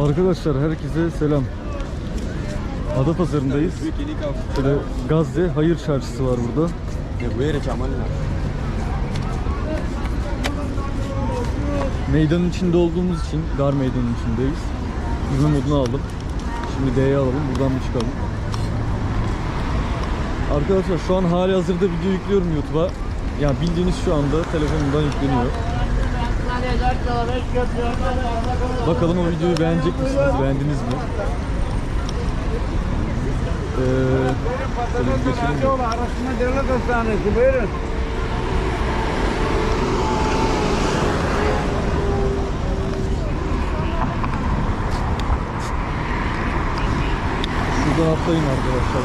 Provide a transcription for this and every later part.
Arkadaşlar herkese selam. Adapazarı'ndayız. Şöyle Gazze Hayır Çarşısı var burada. Meydanın içinde olduğumuz için, dar meydanın içindeyiz. Yüzme modunu aldım. Şimdi D'ye alalım, buradan bir çıkalım. Arkadaşlar şu an hali hazırda video yüklüyorum YouTube'a. Yani bildiğiniz şu anda telefonumdan yükleniyor. Bakalım o videoyu beğenecek misiniz? Beğendiniz mi? Ee, bir geçelim? Araştırma Devlet Hastanesi buyurun. Şuradan atlayın arkadaşlar.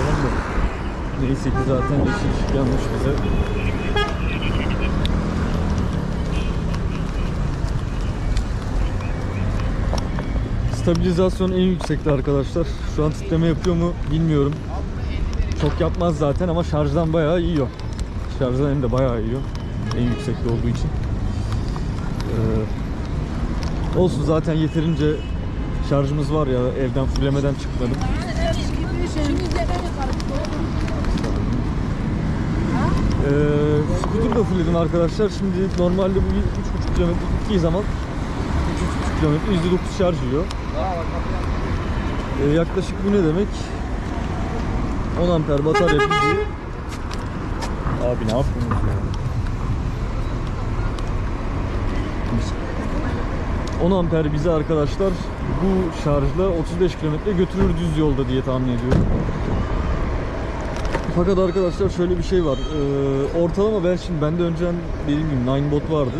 Neyse ki zaten yeşil ışık yanmış bize. Stabilizasyon en yüksekte arkadaşlar. Şu an titreme yapıyor mu bilmiyorum. Çok yapmaz zaten ama şarjdan bayağı yiyor. Şarjdan hem de bayağı yiyor. En yüksekte olduğu için. Ee, olsun zaten yeterince şarjımız var ya evden fullemeden çıkmadım. Ee, scooter da fullledim arkadaşlar. Şimdi normalde bu 3,5 kilometre gittiği zaman 3,5 kilometre %9 şarj yiyor. Ee, yaklaşık bu ne demek? 10 amper batarya bizi Abi ne yapıyorsunuz ya? 10 amper bizi arkadaşlar bu şarjla 35 kilometre götürür düz yolda diye tahmin ediyorum. Fakat arkadaşlar şöyle bir şey var. Ee, ortalama ben şimdi bende önceden dediğim gibi Ninebot vardı.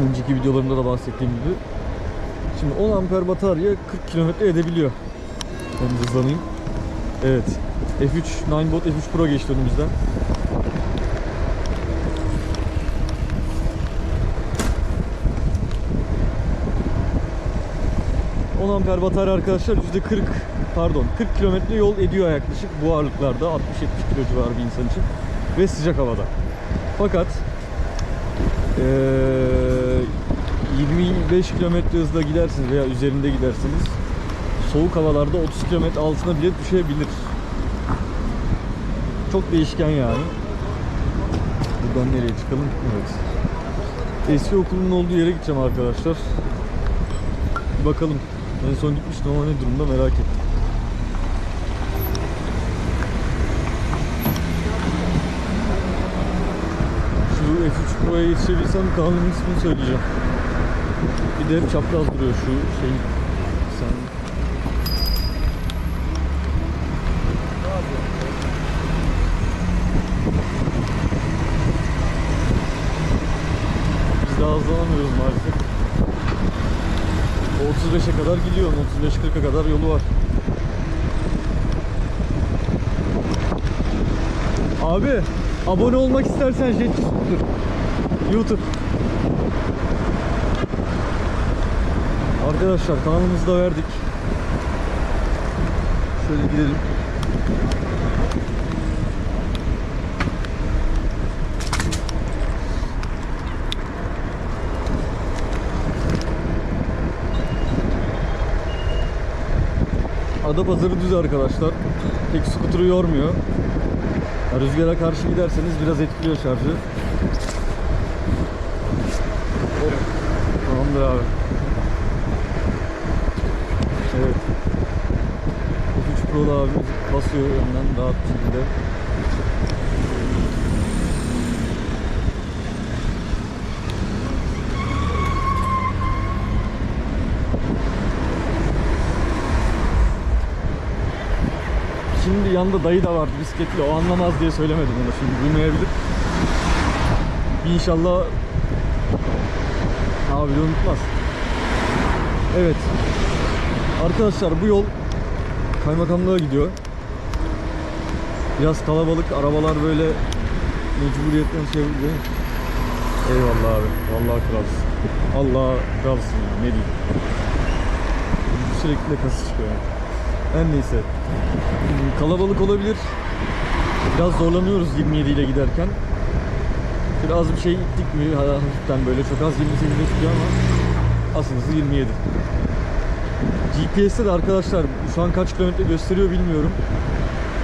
Önceki videolarımda da bahsettiğim gibi. Şimdi 10 amper batarya 40 kilometre edebiliyor. Ben hızlanayım. Evet. F3 Ninebot F3 Pro geçti önümüzden. ...10 amper batarya arkadaşlar %40 pardon 40 kilometre yol ediyor yaklaşık bu ağırlıklarda 60-70 kilo civarı bir insan için ve sıcak havada. Fakat eee 25 kilometre hızla gidersiniz veya üzerinde giderseniz soğuk havalarda 30 kilometre altına bile düşebilir. Çok değişken yani. Buradan nereye çıkalım? Evet. Eski okulumun olduğu yere gideceğim arkadaşlar. Bir bakalım. En son gitmiştim ama ne durumda merak ettim. Şu F3 Pro'ya yetişebilsem kanalımın ismini söyleyeceğim. Bir de çapraz duruyor şu şey. Sen Biz daha hızlanamıyoruz maalesef. O 35'e kadar gidiyor. 35-40'a kadar yolu var. Abi abone olmak istersen Jet Scooter. YouTube. Arkadaşlar kanalımızı da verdik. Şöyle gidelim. Adapazarı düz arkadaşlar. Tek skuturu yormuyor. Rüzgara karşı giderseniz biraz etkiliyor şarjı. Tamamdır abi. Evet. F3 Pro da abi basıyor önden rahat bir şekilde. Şimdi yanında dayı da vardı bisikletli. O anlamaz diye söylemedim ona şimdi duymayabilir. İnşallah abi unutmaz. Evet. Arkadaşlar bu yol kaymakamlığa gidiyor. Biraz kalabalık. Arabalar böyle mecburiyetten şey yapıyor. Eyvallah abi. Vallahi kralsın. Allah kralsın ya. Ne diyeyim. Sürekli kası çıkıyor. yani. Her neyse. Hmm, Kalabalık olabilir. Biraz zorlanıyoruz 27 ile giderken. Biraz bir şey ittik mi ha- hafiften böyle çok az 28'de çıkıyor ama hızı 27. GPS'te de arkadaşlar şu an kaç kilometre gösteriyor bilmiyorum.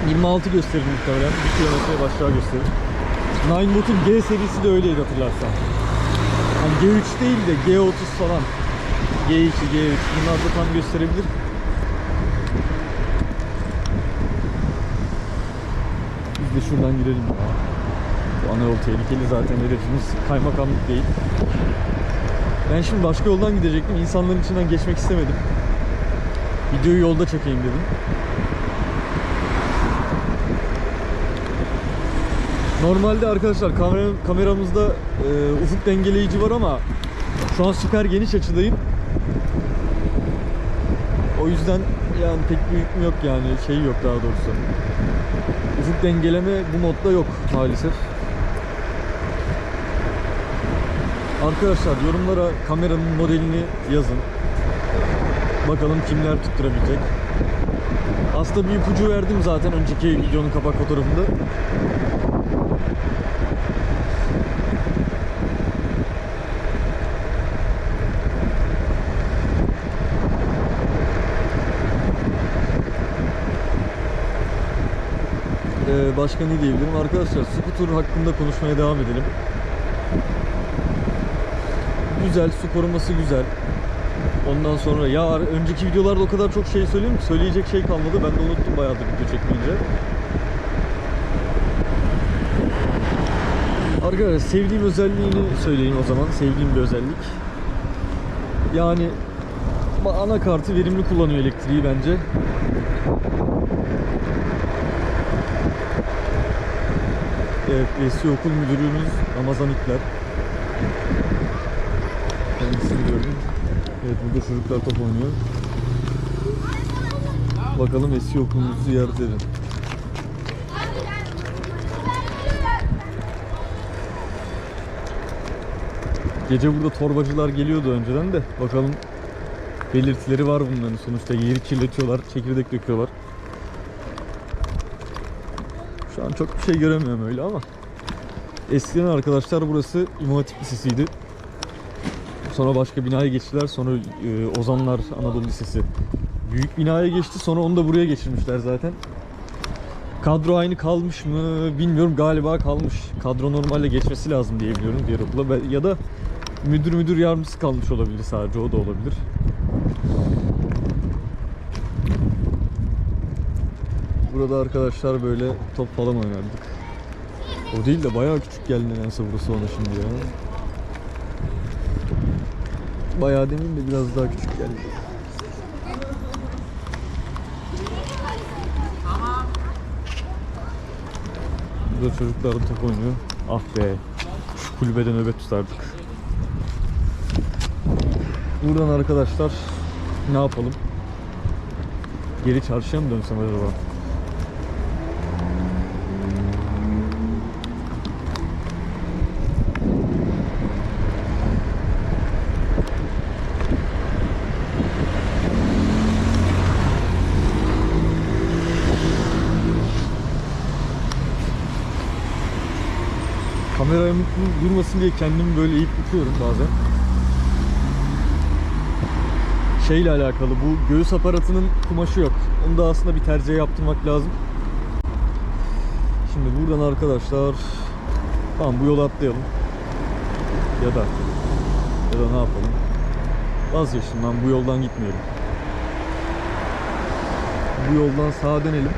26 gösterir muhtemelen. 1 kilometreye başlayağı gösterir. Ninebot'un G serisi de öyleydi hatırlarsan. Hani G3 değil de G30 falan. G2, G3 bunlar da tam gösterebilir. Biz de şuradan girelim. Bu ana yol tehlikeli zaten hedefimiz kaymakamlık değil. Ben şimdi başka yoldan gidecektim. İnsanların içinden geçmek istemedim. Videoyu yolda çekeyim dedim. Normalde arkadaşlar kamera, kameramızda e, ufuk dengeleyici var ama şu an süper geniş açıdayım. O yüzden yani pek bir yok yani şey yok daha doğrusu. Ufuk dengeleme bu modda yok maalesef. Arkadaşlar yorumlara kameranın modelini yazın. Bakalım kimler tutturabilecek. Aslında bir ipucu verdim zaten önceki videonun kapak fotoğrafında. Ee, başka ne diyebilirim? Arkadaşlar scooter hakkında konuşmaya devam edelim. Güzel, su koruması güzel. Ondan sonra ya önceki videolarda o kadar çok şey söyleyeyim ki söyleyecek şey kalmadı. Ben de unuttum bayağıdır video çekmeyince. Arkadaşlar sevdiğim özelliğini söyleyeyim o zaman. Sevdiğim bir özellik. Yani anakartı verimli kullanıyor elektriği bence. Evet, eski okul müdürümüz Ramazan İkler. Burada çocuklar top oynuyor. Bakalım eski okulumuzu ziyaret edelim. Gece burada torbacılar geliyordu önceden de. Bakalım belirtileri var bunların sonuçta. Yeri kirletiyorlar, çekirdek döküyorlar. Şu an çok bir şey göremiyorum öyle ama. Eskiden arkadaşlar burası İmam Hatip Lisesi'ydi. Sonra başka binaya geçtiler. Sonra e, Ozanlar Anadolu Lisesi büyük binaya geçti. Sonra onu da buraya geçirmişler zaten. Kadro aynı kalmış mı bilmiyorum. Galiba kalmış. Kadro normalde geçmesi lazım diye biliyorum diğer okula. Ya da müdür müdür yardımcısı kalmış olabilir sadece. O da olabilir. Burada arkadaşlar böyle top falan oynardık. O değil de bayağı küçük geldi nedense burası ona şimdi ya. Bayağı demeyeyim de biraz daha küçük geldi. Burada çocuklar top oynuyor. Ah be. Şu kulübede nöbet tutardık. Buradan arkadaşlar ne yapalım? Geri çarşıya mı dönsem acaba? Kameraya mutlu durmasın diye kendimi böyle eğip tutuyorum bazen. Şeyle alakalı bu göğüs aparatının kumaşı yok. Onu da aslında bir tercih yaptırmak lazım. Şimdi buradan arkadaşlar tamam bu yolu atlayalım. Ya da ya da ne yapalım? Vazgeçtim ben bu yoldan gitmeyelim. Bu yoldan sağa dönelim.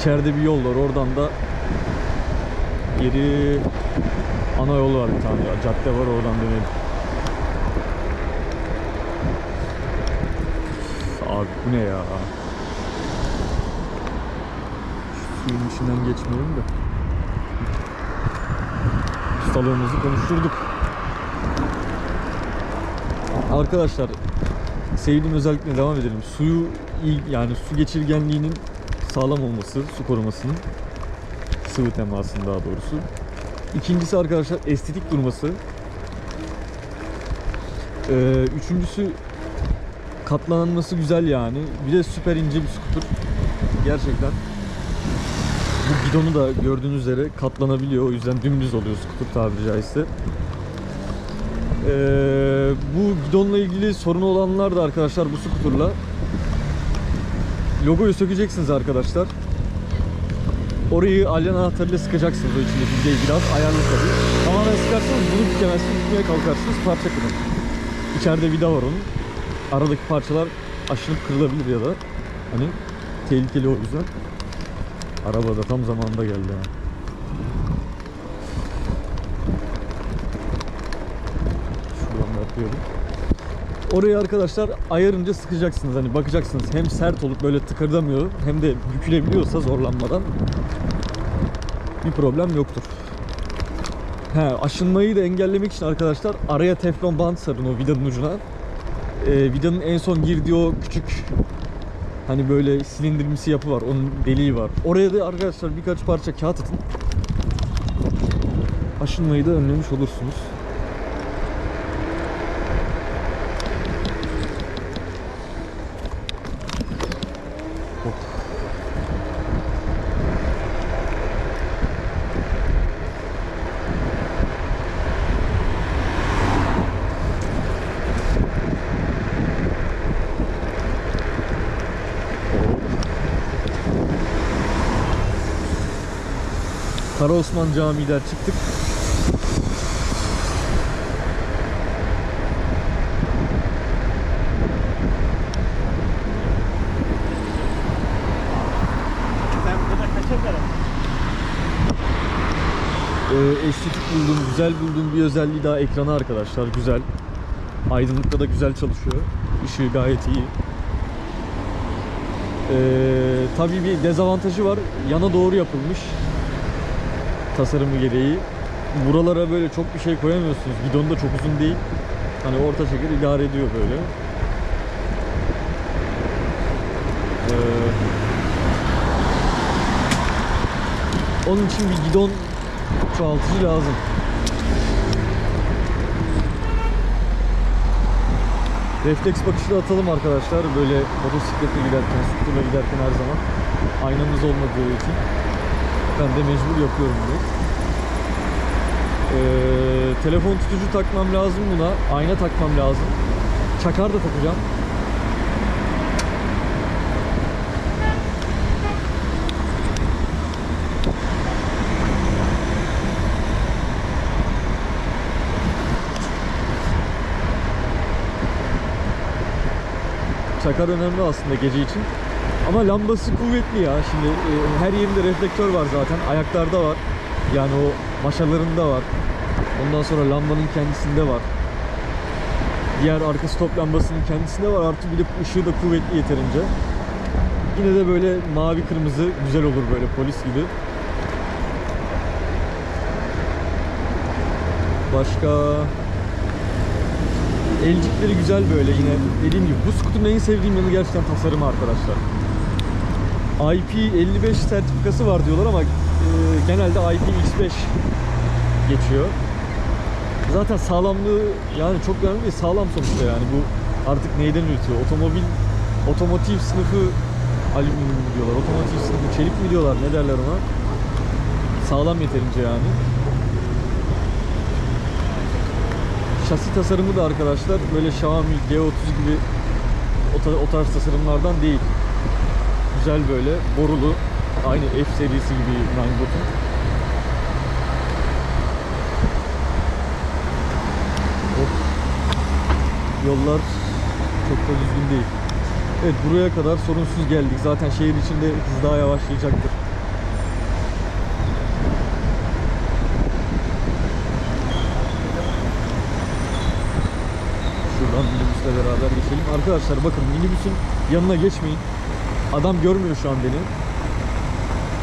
İçeride bir yol var. Oradan da Geri ana yol var bir tane ya. Cadde var oradan dönelim. Abi bu ne ya? Suyun içinden geçmeyelim de. Ustalığımızı konuşturduk. Arkadaşlar sevdiğim özellikle devam edelim. Suyu yani su geçirgenliğinin sağlam olması, su korumasının sıvı temasının daha doğrusu. İkincisi arkadaşlar estetik durması. Ee, üçüncüsü katlanması güzel yani. Bir de süper ince bir skuter. Gerçekten. Bu bidonu da gördüğünüz üzere katlanabiliyor. O yüzden dümdüz oluyor skuter tabiri caizse. bu gidonla ilgili sorunu olanlar da arkadaşlar bu skuturla logoyu sökeceksiniz arkadaşlar. Orayı alyan anahtarıyla sıkacaksınız o içindeki vidayı biraz ayarlı tabii. Tamamen sıkarsanız bunu bükemezsiniz, bükmeye kalkarsanız parça kırılır. İçeride vida var onun. Aradaki parçalar aşınıp kırılabilir ya da hani tehlikeli o yüzden. Araba da tam zamanında geldi ha. Şuradan da yapıyorum. Orayı arkadaşlar ayarınca sıkacaksınız. Hani bakacaksınız hem sert olup böyle tıkırdamıyor hem de bükülebiliyorsa zorlanmadan bir problem yoktur. He, aşınmayı da engellemek için arkadaşlar araya teflon bant sarın o vidanın ucuna. Ee, vidanın en son girdiği o küçük hani böyle silindirmisi yapı var. Onun deliği var. Oraya da arkadaşlar birkaç parça kağıt atın. Aşınmayı da önlemiş olursunuz. Kara Osman Camii'den çıktık. Ee, estetik bulduğum, güzel bulduğum bir özelliği daha ekranı arkadaşlar. Güzel. Aydınlıkta da güzel çalışıyor. Işığı gayet iyi. Ee, tabii bir dezavantajı var. Yana doğru yapılmış. Tasarımı gereği. Buralara böyle çok bir şey koyamıyorsunuz. Gidon da çok uzun değil. Hani orta şeker idare ediyor böyle. Ee, onun için bir gidon çoğaltıcı lazım. Refleks bakışı da atalım arkadaşlar. Böyle motosikletle giderken, skuterla giderken her zaman aynamız olmadığı için ben de mecbur yapıyorum bunu. Ee, telefon tutucu takmam lazım buna. Ayna takmam lazım. Çakar da takacağım. Çakar önemli aslında gece için. Ama lambası kuvvetli ya. Şimdi e, her yerinde reflektör var zaten. Ayaklarda var. Yani o maşalarında var. Ondan sonra lambanın kendisinde var. Diğer arka stop lambasının kendisinde var. Artı bir de ışığı da kuvvetli yeterince. Yine de böyle mavi kırmızı güzel olur böyle polis gibi. Başka Elcikleri güzel böyle yine dediğim gibi. Bu skuterın en sevdiğim yanı gerçekten tasarımı arkadaşlar. IP55 sertifikası var diyorlar ama e, genelde IPX5 geçiyor. Zaten sağlamlığı yani çok önemli değil, sağlam sonuçta yani bu artık neyden üretiyor? Otomobil, otomotiv sınıfı alüminyum mu diyorlar, otomotiv sınıfı çelik mi diyorlar, ne derler ona? Sağlam yeterince yani. Şasi tasarımı da arkadaşlar böyle Xiaomi G30 gibi o, o tarz tasarımlardan değil. Güzel böyle borulu aynı F serisi gibi Ninebot'un. Of. Yollar çok da düzgün değil. Evet buraya kadar sorunsuz geldik. Zaten şehir içinde hız daha yavaşlayacaktır. Şuradan minibüsle beraber geçelim. Arkadaşlar bakın minibüsün yanına geçmeyin. Adam görmüyor şu an beni.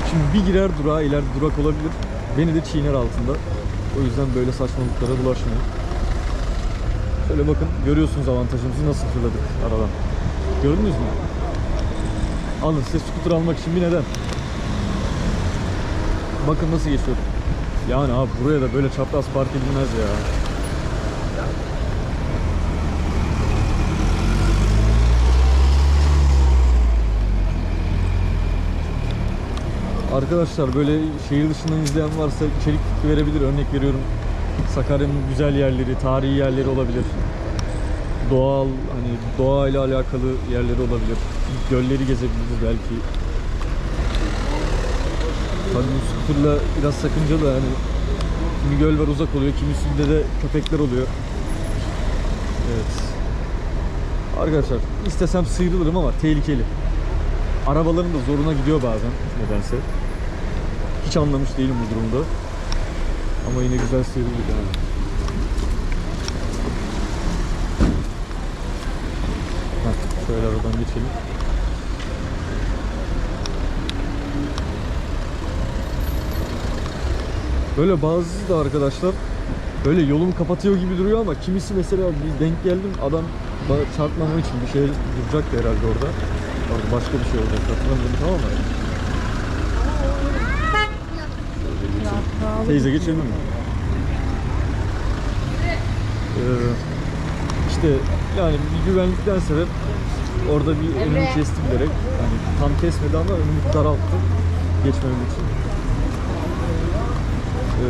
Şimdi bir girer durağa, ileride durak olabilir. Beni de çiğner altında. O yüzden böyle saçmalıklara bulaşmayın. Şöyle bakın görüyorsunuz avantajımızı nasıl fırladık aradan. Gördünüz mü? Alın size scooter almak için bir neden. Bakın nasıl geçiyorum. Yani abi buraya da böyle çapraz park edilmez ya. Arkadaşlar böyle şehir dışından izleyen varsa içerik fikri verebilir. Örnek veriyorum Sakarya'nın güzel yerleri, tarihi yerleri olabilir. Doğal hani doğayla alakalı yerleri olabilir. Gölleri gezebiliriz belki. Tabii bu scooter'la biraz sakıncalı yani. Kimi göl var uzak oluyor, kimisinde de köpekler oluyor. Evet. Arkadaşlar istesem sıyrılırım ama tehlikeli. Arabaların da zoruna gidiyor bazen nedense. Hiç anlamış değilim bu durumda. Ama yine güzel sıyrıldık. Heh, şöyle aradan geçelim. Böyle bazısı da arkadaşlar böyle yolumu kapatıyor gibi duruyor ama kimisi mesela bir denk geldim adam çarpmamam için bir şey duracaktı herhalde. Orada başka bir şey olacak hatırlamıyorum tamam mı? Teyze geçelim mi? Ee, işte yani bir güvenlikten sebep orada bir önümü kesti bilerek. Yani tam kesmedi ama önümü daralttı geçmemem için. Ee,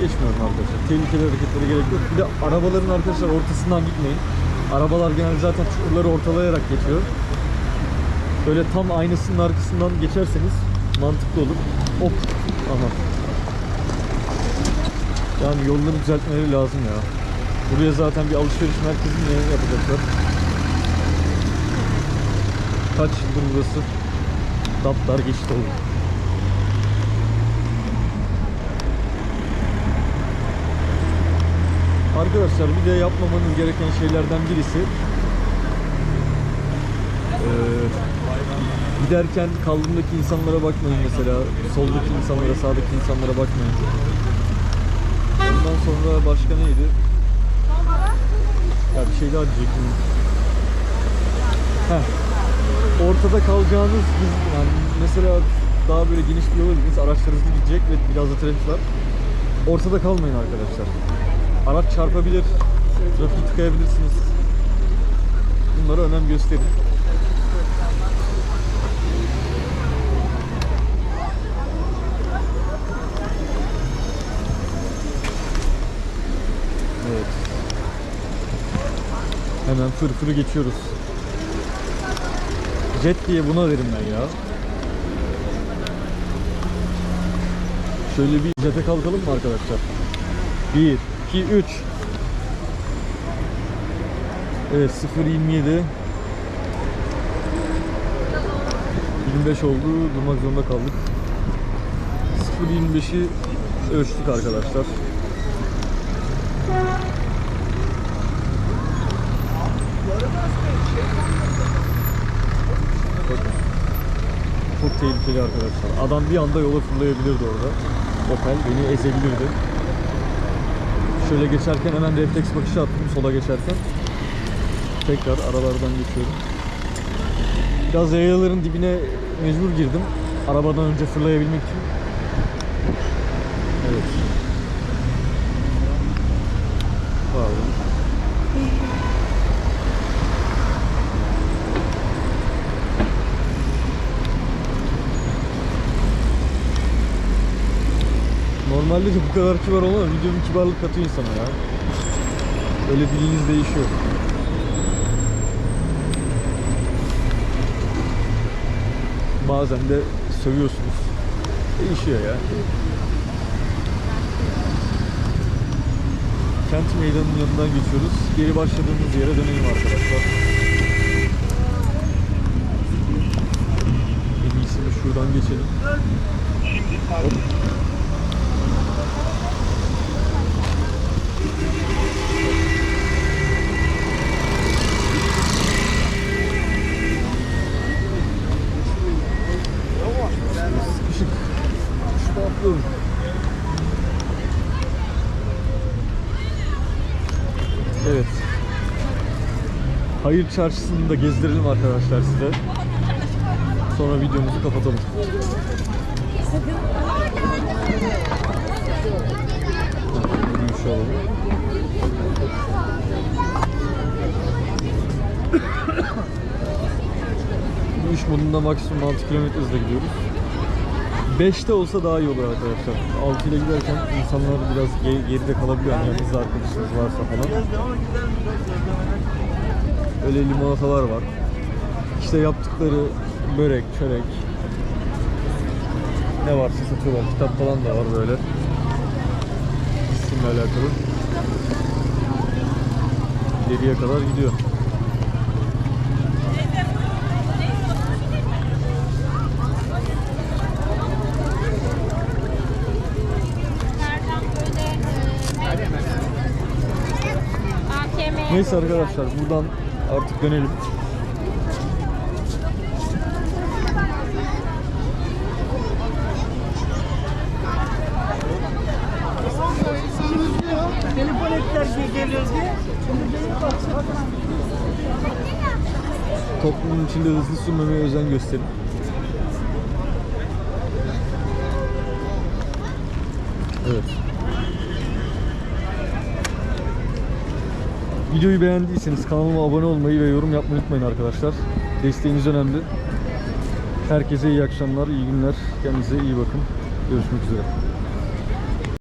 geçmiyorum arkadaşlar. Tehlikeli hareketlere gerek yok. Bir de arabaların arkadaşlar ortasından gitmeyin. Arabalar genelde zaten çukurları ortalayarak geçiyor. Böyle tam aynasının arkasından geçerseniz mantıklı olur. Hop. Aha. Yani yolları düzeltmeleri lazım ya. Buraya zaten bir alışveriş merkezi mi yapacaklar? Kaç yıldır burası? Daptar geçit oldu. Arkadaşlar bir de yapmamanız gereken şeylerden birisi eee, giderken kaldırımdaki insanlara bakmayın mesela. Soldaki insanlara sağdaki insanlara bakmayın. Ondan sonra başka neydi? Ya bir şey daha diyecektim. Heh. ortada kalacağınız bir- yani mesela daha böyle geniş bir yola gidiyorsunuz araçlar hızlı gidecek ve biraz da trafik var. Ortada kalmayın arkadaşlar. Araç çarpabilir trafiği tıkayabilirsiniz. Bunlara önem gösterin Evet. Hemen fırfırı geçiyoruz. Jet diye buna verim ben ya. Şöyle bir jete kalkalım mı arkadaşlar? 1, 2, 3. Evet 0.27 25 oldu durmak zorunda kaldık 0.25'i ölçtük arkadaşlar tehlikeli arkadaşlar. Adam bir anda yola fırlayabilirdi orada. Opel beni ezebilirdi. Şöyle geçerken hemen refleks bakışı attım sola geçerken. Tekrar aralardan geçiyorum. Biraz yayaların dibine mecbur girdim. Arabadan önce fırlayabilmek için. Evet. Pardon. Normalde de bu kadar kibar olmam ama video bir kibarlık katıyor insana ya. Öyle diliniz değişiyor. Bazen de sövüyorsunuz. Değişiyor ya. Kent meydanının yanından geçiyoruz. Geri başladığımız yere dönelim arkadaşlar. En iyisi de şuradan geçelim. Hop. Hayır Çarşısı'nı da gezdirelim arkadaşlar size. Sonra videomuzu kapatalım. Yürüyüş alalım. Modunda maksimum 6 km hızla gidiyoruz. 5'te olsa daha iyi olur arkadaşlar. 6 ile giderken insanlar biraz ge- geride kalabiliyor. Yani yanınızda arkadaşınız varsa falan. Öyle limonatalar var. İşte yaptıkları börek, çörek. Ne varsa satıyorlar. Kitap falan da var böyle. İsimle alakalı. Geriye kadar gidiyor. Neyse arkadaşlar buradan artık dönelim. Telefon ettiler ki geliyor diye. Toplumun içinde hızlı sürmemeye özen gösterin. Evet. Videoyu beğendiyseniz kanalıma abone olmayı ve yorum yapmayı unutmayın arkadaşlar. Desteğiniz önemli. Herkese iyi akşamlar, iyi günler. Kendinize iyi bakın. Görüşmek üzere.